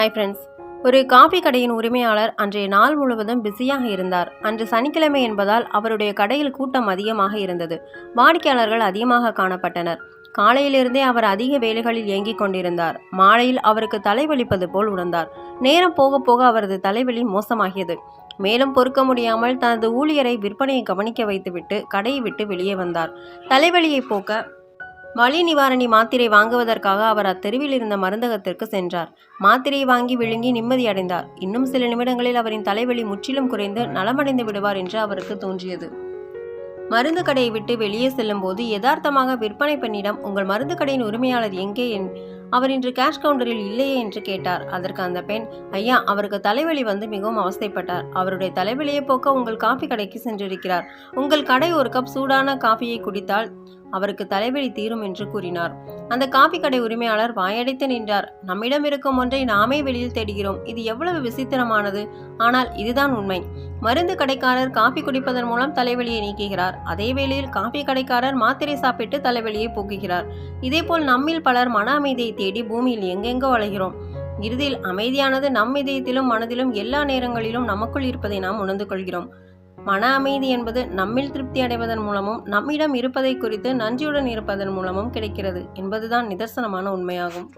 Hi friends ஒரு coffee கடையின் உரிமையாளர் அன்றைய நாள் முழுவதும் பிஸியாக இருந்தார். அன்று சனிக்கிழமை என்பதால் அவருடைய கடையில் கூட்டம் அதிகமாக இருந்தது. வாடிக்கையாளர்கள் அதிகமாக காணப்பட்டனர். காலையிலிருந்தே அவர் அதிக வேலைகளில் இயங்கிக் கொண்டிருந்தார். மாலையில் அவருக்கு தலைவலிப்பது போல் உணர்ந்தார். நேரம் போக போக அவரது தலைவலி மோசமாகியது. மேலும் பொறுக்க முடியாமல் தனது ஊழியரை விற்பனையை கவனிக்க வைத்துவிட்டு கடையை விட்டு வெளியே வந்தார். தலைவலியை போக்க வலி நிவாரணி மாத்திரை வாங்குவதற்காக அவர் அத்தெருவில் இருந்த மருந்தகத்திற்கு சென்றார். மாத்திரையை வாங்கி விழுங்கி நிம்மதியடைந்தார் இன்னும் சில நிமிடங்களில் அவரின் தலைவலி முற்றிலும் குறைந்து நலமடைந்து விடுவார் என்று அவருக்கு தோன்றியது. மருந்து கடையை விட்டு வெளியே செல்லும் போது யதார்த்தமாக விற்பனை பெண்ணிடம் உங்கள் மருந்து கடையின் உரிமையாளர் எங்கே? என் அவர் இன்று கேஷ் கவுண்டரில் இல்லையே என்று கேட்டார். அதற்கு அந்த பெண் ஐயா அவருக்கு தலைவலி வந்து மிகவும் அவஸ்தைப்பட்டார். அவருடைய தலைவலியை போக்க உங்கள் காஃபி கடைக்கு சென்றிருக்கிறார். உங்கள் கடை ஒரு கப் சூடான காஃபியை குடித்தால் அவருக்கு தலைவலி தீரும் என்று கூறினார். அந்த காபி கடை உரிமையாளர் வாயடைத்து நின்றார். நம்மிடம் இருக்கும் ஒன்றை நாமே வெளியில் தேடுகிறோம். இது எவ்வளவு விசித்திரமானது. ஆனால் இதுதான் உண்மை. மருந்து கடைக்காரர் காபி குடிப்பதன் மூலம் தலைவலியை நீக்குகிறார். அதே வேளையில் காபி கடைக்காரர் மாத்திரை சாப்பிட்டு தலைவலியை போக்குகிறார். இதேபோல் நம்மில் பலர் மன அமைதியை தேடி பூமியில் எங்கெங்கோ அலைகிறோம் இறுதியில் அமைதியானது நம் இதயத்திலும் மனதிலும் எல்லா நேரங்களிலும் நமக்குள் இருப்பதை நாம் உணர்ந்து கொள்கிறோம். மன அமைதி என்பது நம்மில் திருப்தி அடைவதன் மூலமும் நம்மிடம் இருப்பதை குறித்து நன்றியுடன் இருப்பதன் மூலமும் கிடைக்கிறது என்பதுதான் நிதர்சனமான உண்மையாகும்.